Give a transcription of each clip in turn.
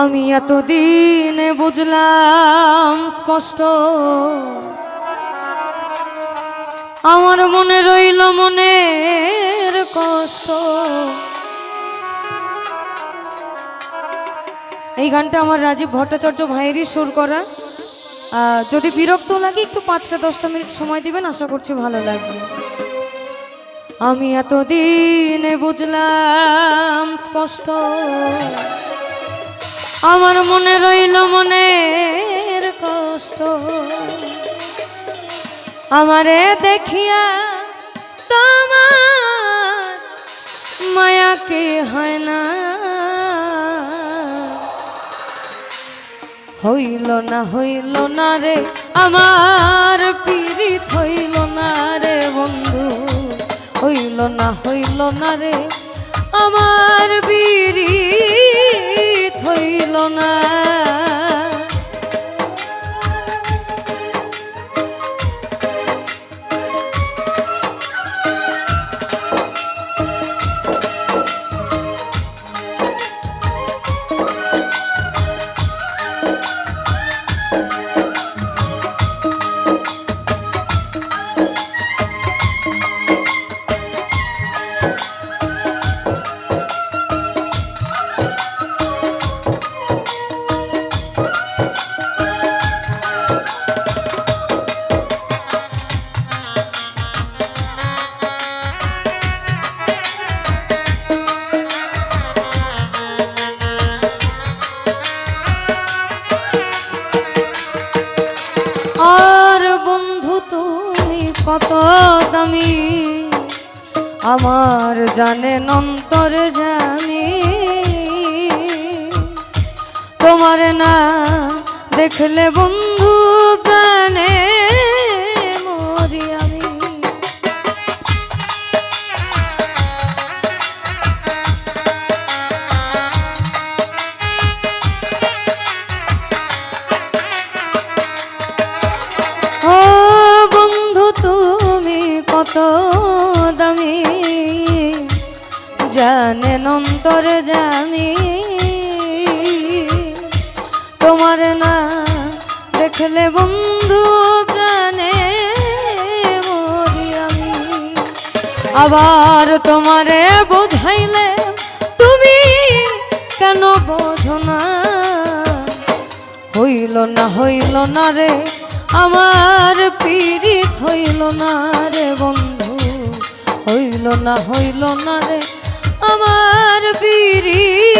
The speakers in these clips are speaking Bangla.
আমি এতদিন বুঝলাম স্পষ্ট। আমার মনে রইল মনের কষ্ট। এই গানটা আমার রাজীব ভট্টাচার্য ভাইয়েরই সুর করা। যদি বিরক্ত লাগে, একটু পাঁচটা, দশটা মিনিট সময় দিবেন, আশা করছি ভালো লাগবে। আমি এতদিন বুঝলাম স্পষ্ট। আমার মনে রইল মনের কষ্ট। আমারে দেখিয়া তোমার মায়াকে হয় না? হইল না হইল না রে, আমার পীড়িত হইল না রে বন্ধু। হইল না হইল না রে, আমার পীড়িত আমার জানে নন্তরে জানি। তোমার না দেখলে বন্ধু প্রাণে ও বন্ধু তুমি কত অন্তরে জানি তোমার না দেখলে বন্ধু প্রাণে আমি। আবার তোমারে বোঝাইলে তুমি কেন বোঝো না? হইল না হইল না রে, আমার পীড়িত হইল না রে বন্ধু। হইল না হইল না রে আমার পীড়িত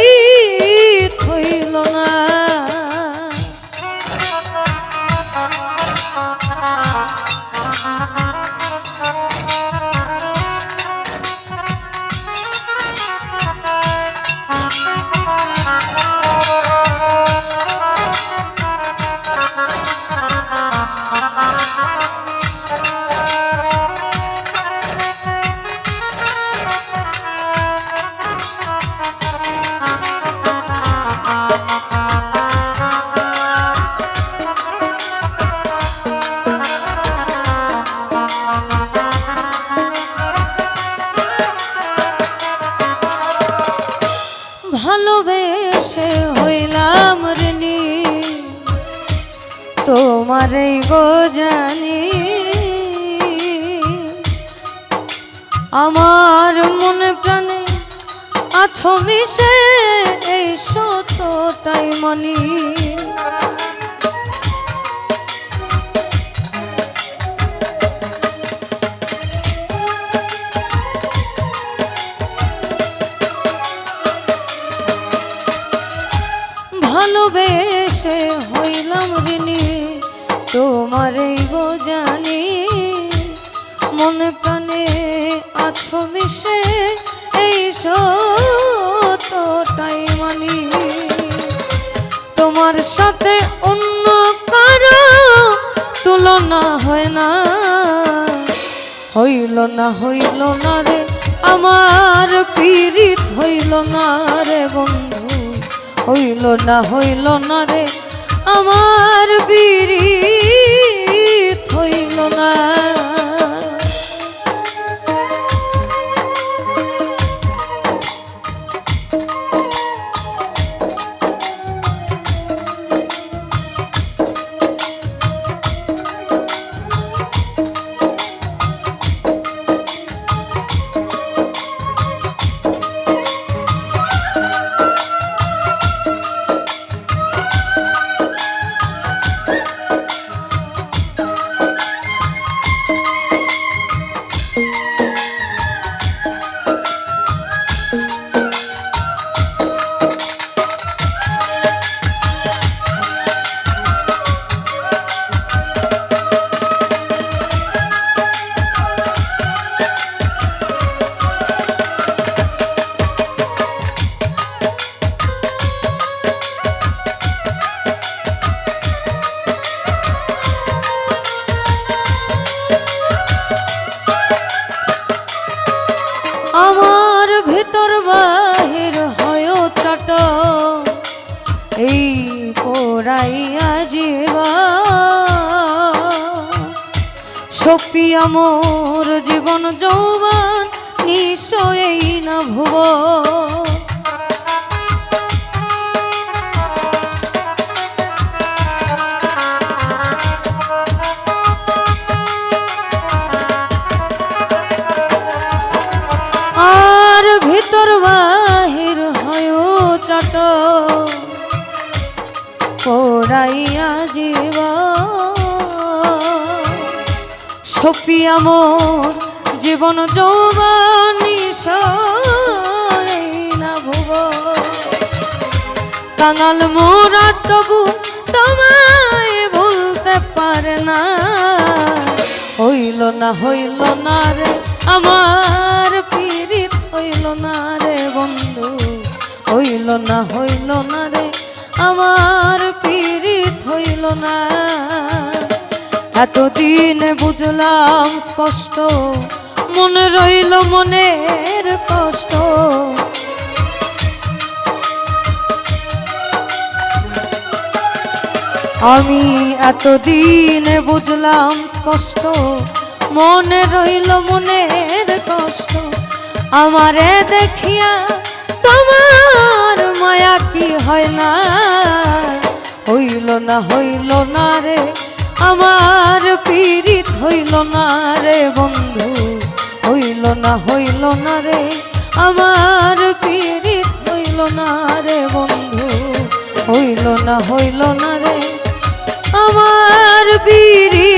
ভালোবেসে হইলাম ঋণী তোমার এই গো জানি। আমার মনে প্রাণে আছো মিশে এই সতটাই মনি। ভালোবেসে হইলাম ঋণী তোমার এই গো জানি। মনে প্রাণে আছো মিশে, এই সতটাই মানি। তোমার সাথে অন্য কারও তুলনা হয় না। হইল না হইল না রে, আমার পীড়িত হইল না রে বন্ধু। হইল না হইল না রে। আমার বিড়ি হইল না। সপিয়া মোর জীবন যৌবন নিশ্চয়ই না ভুব। আর ভিতর বাহির হয় চাট। পোড়াইয়া জীবা সপিয়া মোর জীবন যৌবন না ভুব কাঙাল মোরা তবু তোমায় ভুলতে পারে না। হইল না হইল না রে, আমার পীড়িত হইল না রে বন্ধু। হইল না হইল না রে, আমার পীড়িত হইল না। এতদিন বুঝলাম স্পষ্ট, মনে রইল মনের কষ্ট। আমি এতদিন বুঝলাম স্পষ্ট, মনে রইল মনের কষ্ট। আমারে দেখিয়া তোমার মায়া কি হয় না? হইল না হইল না রে আমার পীড়িত হইল না রে বন্ধু, হইল না হইল না রে। আমার পীড়িত হইল না রে বন্ধু, হইল না হইল না রে। আমার বীরি